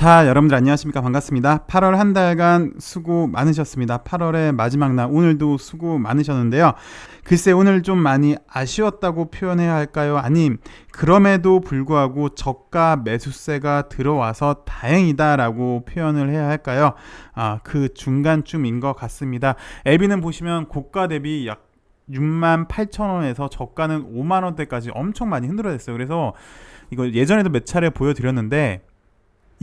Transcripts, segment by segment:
자, 여러분들 안녕하십니까? 반갑습니다. 8월 한 달간 수고 많으셨습니다. 8월의 마지막 날 오늘도 수고 많으셨는데요. 글쎄 오늘 좀 많이 아쉬웠다고 표현해야 할까요? 아님 그럼에도 불구하고 저가 매수세가 들어와서 다행이다라고 표현을 해야 할까요? 아, 그 중간쯤인 것 같습니다. 에비는 보시면 고가 대비 약 6만 8천 원에서 저가는 5만 원대까지 엄청 많이 흔들어졌어요. 그래서 이거 예전에도 몇 차례 보여드렸는데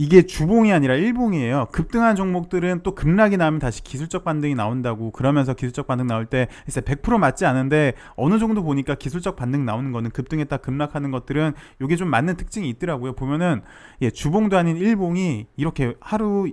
이게 주봉이 아니라 일봉이에요. 급등한 종목들은 또 급락이 나면 다시 기술적 반등이 나온다고 그러면서 기술적 반등 나올 때 글쎄 100% 맞지 않은데 어느 정도 보니까 기술적 반등 나오는 거는 급등했다 급락하는 것들은 이게 좀 맞는 특징이 있더라고요. 보면은 예, 주봉도 아닌 일봉이 이렇게 하루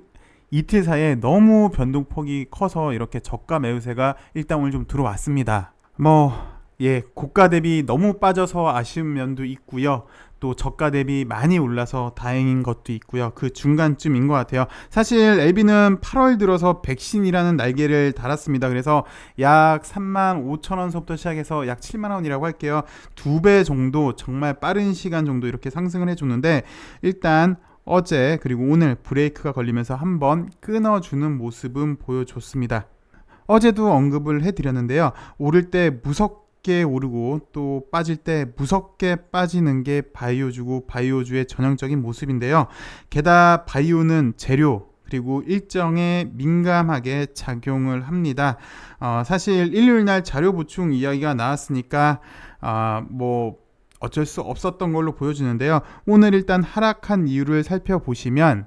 이틀 사이에 너무 변동폭이 커서 이렇게 저가 매우세가 일단 오늘 좀 들어왔습니다. 뭐 예, 고가 대비 너무 빠져서 아쉬운 면도 있고요. 또 저가 대비 많이 올라서 다행인 것도 있고요. 그 중간쯤인 것 같아요. 사실 LB는 8월 들어서 백신이라는 날개를 달았습니다. 그래서 약 3만 5천 원서부터 시작해서 약 7만 원이라고 할게요. 두 배 정도 정말 빠른 시간 정도 이렇게 상승을 해줬는데 일단 어제 그리고 오늘 브레이크가 걸리면서 한번 끊어주는 모습은 보여줬습니다. 어제도 언급을 해드렸는데요. 오를 때 무섭 게 오르고 또 빠질 때 무섭게 빠지는 게 바이오주고 바이오주의 전형적인 모습인데요. 게다가 바이오는 재료 그리고 일정에 민감하게 작용을 합니다. 어, 사실 일요일 날 자료 보충 이야기가 나왔으니까 아, 뭐 어쩔 수 없었던 걸로 보여지는데요. 오늘 일단 하락한 이유를 살펴보시면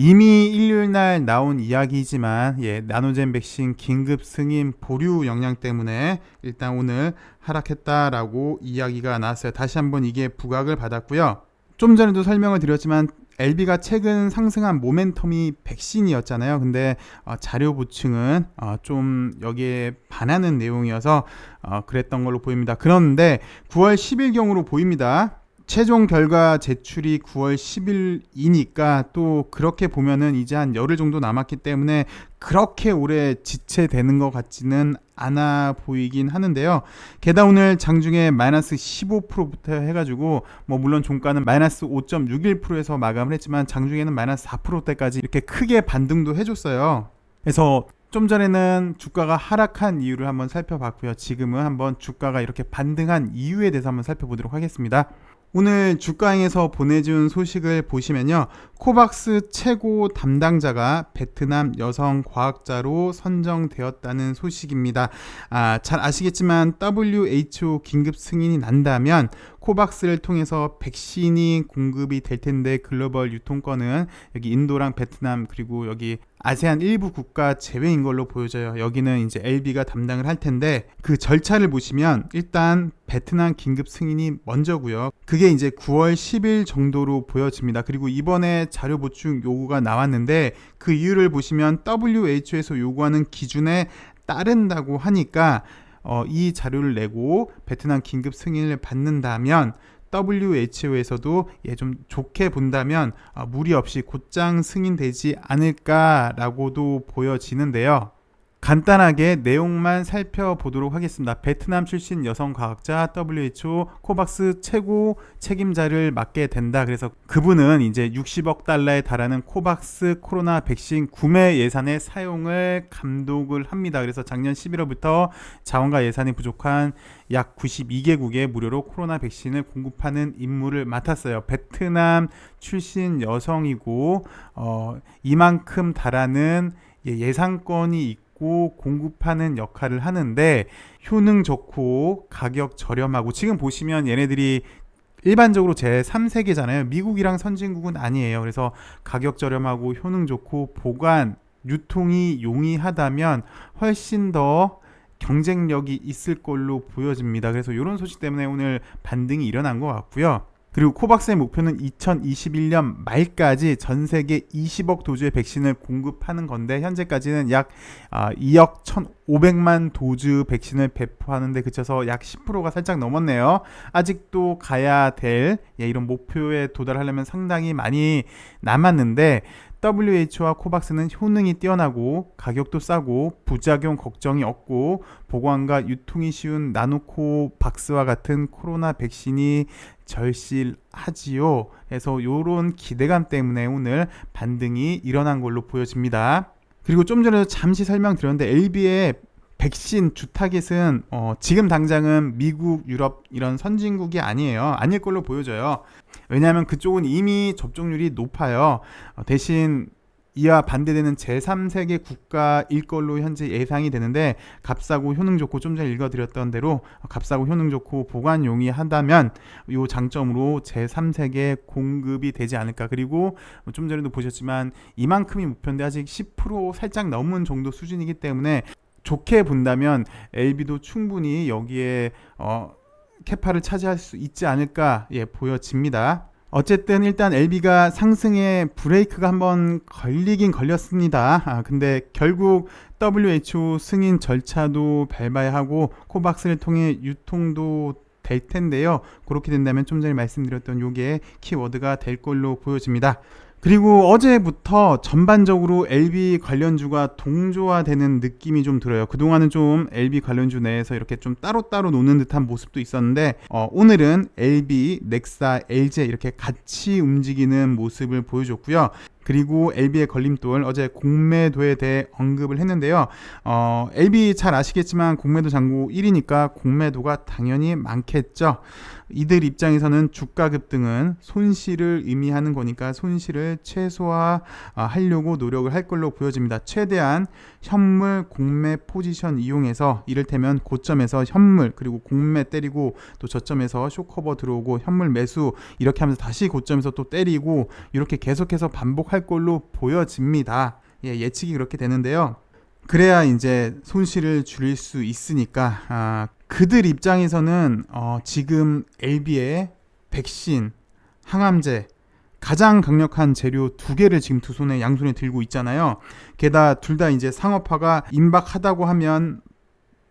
이미 일요일 날 나온 이야기지만 예, 나노젠 백신 긴급 승인 보류 영향 때문에 일단 오늘 하락했다라고 이야기가 나왔어요. 다시 한번 이게 부각을 받았고요. 좀 전에도 설명을 드렸지만 LB가 최근 상승한 모멘텀이 백신이었잖아요. 근데 어, 자료 보충은 어, 좀 여기에 반하는 내용이어서 어, 그랬던 걸로 보입니다. 그런데 9월 10일 경으로 보입니다. 최종 결과 제출이 9월 10일이니까 또 그렇게 보면은 이제 한 열흘 정도 남았기 때문에 그렇게 오래 지체되는 것 같지는 않아 보이긴 하는데요. 게다가 오늘 장중에 마이너스 15%부터 해가지고 뭐 물론 종가는 마이너스 5.61%에서 마감을 했지만 장중에는 마이너스 4%대까지 이렇게 크게 반등도 해줬어요. 그래서 좀 전에는 주가가 하락한 이유를 한번 살펴봤고요. 지금은 한번 주가가 이렇게 반등한 이유에 대해서 한번 살펴보도록 하겠습니다. 오늘 주가행에서 보내준 소식을 보시면요. 코박스 최고 담당자가 베트남 여성 과학자로 선정되었다는 소식입니다. 아, 잘 아시겠지만 WHO 긴급 승인이 난다면 코박스를 통해서 백신이 공급이 될 텐데 글로벌 유통권은 여기 인도랑 베트남 그리고 여기 아세안 일부 국가 제외인 걸로 보여져요. 여기는 이제 LB가 담당을 할 텐데 그 절차를 보시면 일단 베트남 긴급 승인이 먼저고요. 그게 이제 9월 10일 정도로 보여집니다. 그리고 이번에 자료 보충 요구가 나왔는데 그 이유를 보시면 WHO에서 요구하는 기준에 따른다고 하니까 어, 이 자료를 내고 베트남 긴급 승인을 받는다면 WHO에서도 예, 좀 좋게 본다면 어, 무리 없이 곧장 승인되지 않을까라고도 보여지는데요. 간단하게 내용만 살펴보도록 하겠습니다. 베트남 출신 여성 과학자 WHO 코박스 최고 책임자를 맡게 된다. 그래서 그분은 이제 60억 달러에 달하는 코박스 코로나 백신 구매 예산의 사용을 감독을 합니다. 그래서 작년 11월부터 자원과 예산이 부족한 약 92개국에 무료로 코로나 백신을 공급하는 임무를 맡았어요. 베트남 출신 여성이고 어, 이만큼 달하는 예, 예상권이 있고 있고 공급하는 역할을 하는데 효능 좋고 가격 저렴하고 지금 보시면 얘네들이 일반적으로 제 3세계잖아요. 미국이랑 선진국은 아니에요. 그래서 가격 저렴하고 효능 좋고 보관 유통이 용이하다면 훨씬 더 경쟁력이 있을 걸로 보여집니다. 그래서 이런 소식 때문에 오늘 반등이 일어난 것 같고요. 그리고 코박스의 목표는 2021년 말까지 전 세계 20억 도주의 백신을 공급하는 건데 현재까지는 약 2억 아, 1,500만 도주 백신을 배포하는데 그쳐서 약 10%가 살짝 넘었네요. 아직도 가야 될 예, 이런 목표에 도달하려면 상당히 많이 남았는데 WHO와 코박스는 효능이 뛰어나고 가격도 싸고 부작용 걱정이 없고 보관과 유통이 쉬운 나노코 박스와 같은 코로나 백신이 절실하지요. 그래서 요런 기대감 때문에 오늘 반등이 일어난 걸로 보여집니다. 그리고 좀 전에 잠시 설명드렸는데 LB의 백신 주 타겟은 어, 지금 당장은 미국, 유럽 이런 선진국이 아니에요. 아닐 걸로 보여져요. 왜냐하면 그쪽은 이미 접종률이 높아요. 어, 대신 이와 반대되는 제3세계 국가일 걸로 현재 예상이 되는데 값싸고 효능 좋고 좀 전에 읽어드렸던 대로 값싸고 효능 좋고 보관 용이하다면 요 장점으로 제3세계 공급이 되지 않을까 그리고 좀 전에도 보셨지만 이만큼이 목표인데 아직 10% 살짝 넘은 정도 수준이기 때문에 좋게 본다면 LB도 충분히 여기에 어, 캐파를 차지할 수 있지 않을까 예, 보여집니다. 어쨌든 일단 LB가 상승에 브레이크가 한번 걸리긴 걸렸습니다. 아, 근데 결국 WHO 승인 절차도 밟아야 하고 코박스를 통해 유통도 될 텐데요. 그렇게 된다면 좀 전에 말씀드렸던 요게 키워드가 될 걸로 보여집니다. 그리고 어제부터 전반적으로 LB 관련주가 동조화되는 느낌이 좀 들어요. 그동안은 좀 LB 관련주 내에서 이렇게 좀 따로따로 노는 듯한 모습도 있었는데 어, 오늘은 LB, 넥사, LG 이렇게 같이 움직이는 모습을 보여줬고요. 그리고 LB의 걸림돌 어제 공매도에 대해 언급을 했는데요. 어, LB 잘 아시겠지만 공매도 잔고 1위니까 공매도가 당연히 많겠죠. 이들 입장에서는 주가 급등은 손실을 의미하는 거니까 손실을 최소화하려고 노력을 할 걸로 보여집니다. 최대한 현물 공매 포지션 이용해서 이를테면 고점에서 현물 그리고 공매 때리고 또 저점에서 쇼커버 들어오고 현물 매수 이렇게 하면서 다시 고점에서 또 때리고 이렇게 계속해서 반복할 걸로 보여집니다. 예, 예측이 그렇게 되는데요. 그래야 이제 손실을 줄일 수 있으니까 아, 그들 입장에서는 어, 지금 LB의 백신, 항암제 가장 강력한 재료 두 개를 지금 두 손에 양손에 들고 있잖아요. 게다가 둘다 이제 상업화가 임박하다고 하면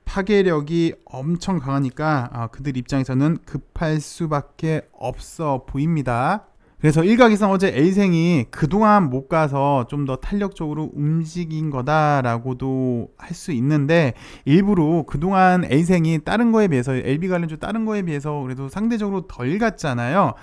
파괴력이 엄청 강하니까 아, 그들 입장에서는 급할 수밖에 없어 보입니다. 그래서 일각에서 어제 A생이 그동안 못 가서 좀 더 탄력적으로 움직인 거다라고도 할 수 있는데 일부러 그동안 A생이 다른 거에 비해서 LB 관련주 다른 거에 비해서 그래도 상대적으로 덜 갔잖아요.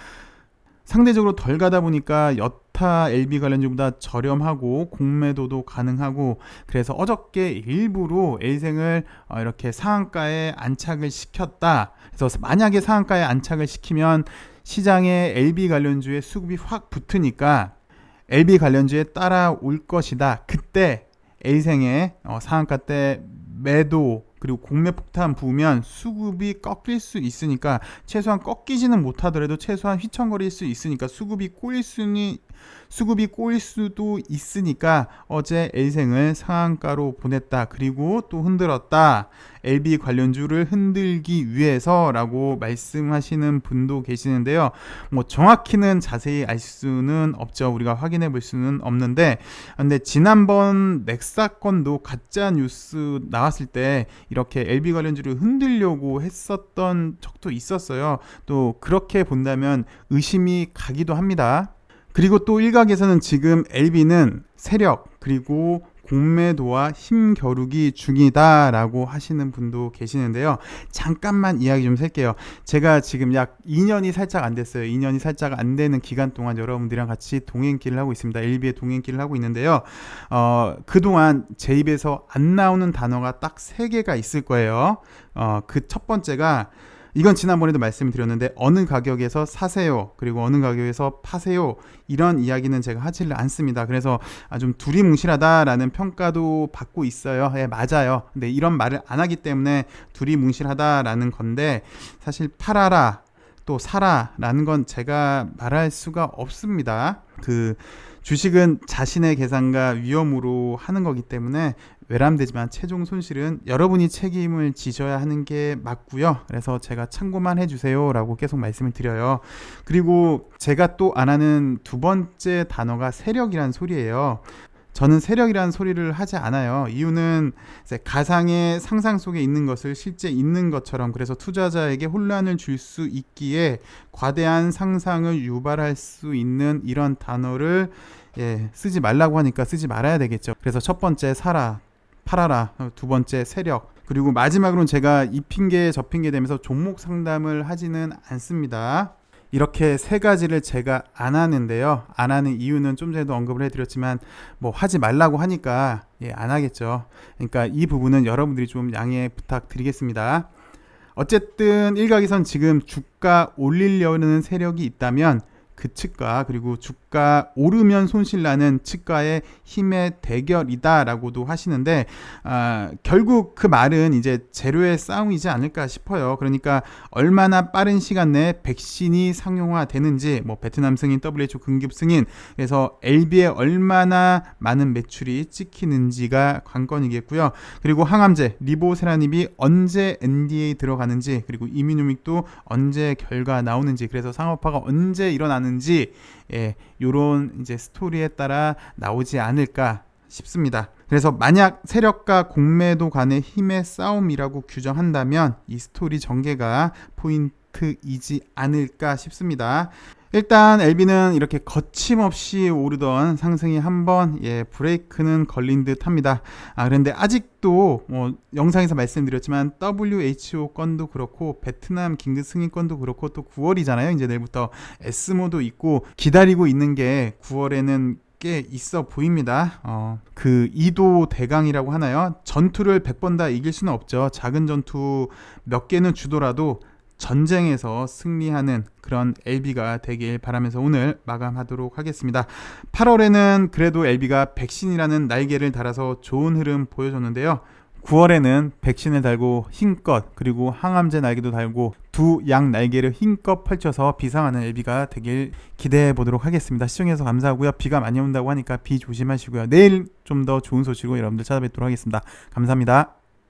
상대적으로 덜 가다 보니까 여타 LB 관련주보다 저렴하고 공매도도 가능하고 그래서 어저께 일부러 A생을 어, 이렇게 상한가에 안착을 시켰다. 그래서 만약에 상한가에 안착을 시키면 시장에 LB 관련주의 수급이 확 붙으니까 LB 관련주에 따라올 것이다. 그때 A생의 어, 상한가 때 매도 그리고 공매 폭탄 부으면 수급이 꺾일 수 있으니까 최소한 꺾이지는 못하더라도 최소한 휘청거릴 수 있으니까 수급이 꼬일 수는 수급이 꼬일 수도 있으니까 어제 L생을 상한가로 보냈다. 그리고 또 흔들었다. LB 관련주를 흔들기 위해서라고 말씀하시는 분도 계시는데요. 뭐 정확히는 자세히 알 수는 없죠. 우리가 확인해 볼 수는 없는데 근데 지난번 넥사 건도 가짜 뉴스 나왔을 때 이렇게 LB 관련주를 흔들려고 했었던 적도 있었어요. 또 그렇게 본다면 의심이 가기도 합니다. 그리고 또 일각에서는 지금 LB는 세력 그리고 공매도와 힘겨루기 중이다라고 하시는 분도 계시는데요. 잠깐만 이야기 좀 셀게요. 제가 지금 약 2년이 살짝 안 됐어요. 2년이 살짝 안 되는 기간 동안 여러분들이랑 같이 동행길을 하고 있습니다. LB의 동행길을 하고 있는데요. 어, 그동안 제 입에서 안 나오는 단어가 딱 3개가 있을 거예요. 어, 그 첫 번째가 이건 지난번에도 말씀드렸는데 어느 가격에서 사세요? 그리고 어느 가격에서 파세요? 이런 이야기는 제가 하지를 않습니다. 그래서 아, 좀 두리뭉실하다라는 평가도 받고 있어요. 예 맞아요. 근데 이런 말을 안 하기 때문에 두리뭉실하다라는 건데 사실 팔아라 또 사라라는 건 제가 말할 수가 없습니다. 그 주식은 자신의 계산과 위험으로 하는 거기 때문에 외람되지만 최종 손실은 여러분이 책임을 지셔야 하는 게 맞고요. 그래서 제가 참고만 해주세요라고 계속 말씀을 드려요. 그리고 제가 또 안 하는 두 번째 단어가 세력이란 소리예요. 저는 세력이라는 소리를 하지 않아요. 이유는 가상의 상상 속에 있는 것을 실제 있는 것처럼 그래서 투자자에게 혼란을 줄 수 있기에 과대한 상상을 유발할 수 있는 이런 단어를 예, 쓰지 말라고 하니까 쓰지 말아야 되겠죠. 그래서 첫 번째 사라, 팔아라, 두 번째 세력, 그리고 마지막으로는 제가 이 핑계 저 핑계 되면서 종목 상담을 하지는 않습니다. 이렇게 세 가지를 제가 안 하는데요. 안 하는 이유는 좀 전에도 언급을 해드렸지만 뭐 하지 말라고 하니까 예, 안 하겠죠. 그러니까 이 부분은 여러분들이 좀 양해 부탁드리겠습니다. 어쨌든 일각에선 지금 주가 올리려는 세력이 있다면 그 측과 그리고 주가 오르면 손실나는 측과의 힘의 대결이다라고도 하시는데 아, 결국 그 말은 이제 재료의 싸움이지 않을까 싶어요. 그러니까 얼마나 빠른 시간 내에 백신이 상용화되는지 뭐 베트남 승인, WHO 긴급 승인 그래서 LB에 얼마나 많은 매출이 찍히는지가 관건이겠고요. 그리고 항암제 리보세라닙이 언제 NDA 들어가는지 그리고 이뮤노믹도 언제 결과 나오는지 그래서 상업화가 언제 일어나는 지 예, 요런 이제 스토리에 따라 나오지 않을까 싶습니다. 그래서 만약 세력과 공매도 간의 힘의 싸움이라고 규정한다면 이 스토리 전개가 포인트 이지 않을까 싶습니다. 일단 LB는 이렇게 거침없이 오르던 상승이 한번 예, 브레이크는 걸린 듯 합니다. 아, 그런데 아직도 뭐 영상에서 말씀드렸지만 WHO 건도 그렇고 베트남 긴급 승인 건도 그렇고 또 9월이잖아요. 이제 내일부터 에스모도 있고 기다리고 있는 게 9월에는 꽤 있어 보입니다. 어, 그 이도 대강이라고 하나요? 전투를 100번 다 이길 수는 없죠. 작은 전투 몇 개는 주더라도 전쟁에서 승리하는 그런 LB가 되길 바라면서 오늘 마감하도록 하겠습니다. 8월에는 그래도 LB가 백신이라는 날개를 달아서 좋은 흐름 보여줬는데요. 9월에는 백신을 달고 힘껏 그리고 항암제 날개도 달고 두 양 날개를 힘껏 펼쳐서 비상하는 LB가 되길 기대해 보도록 하겠습니다. 시청해서 감사하고요. 비가 많이 온다고 하니까 비 조심하시고요. 내일 좀 더 좋은 소식으로 여러분들 찾아뵙도록 하겠습니다. 감사합니다.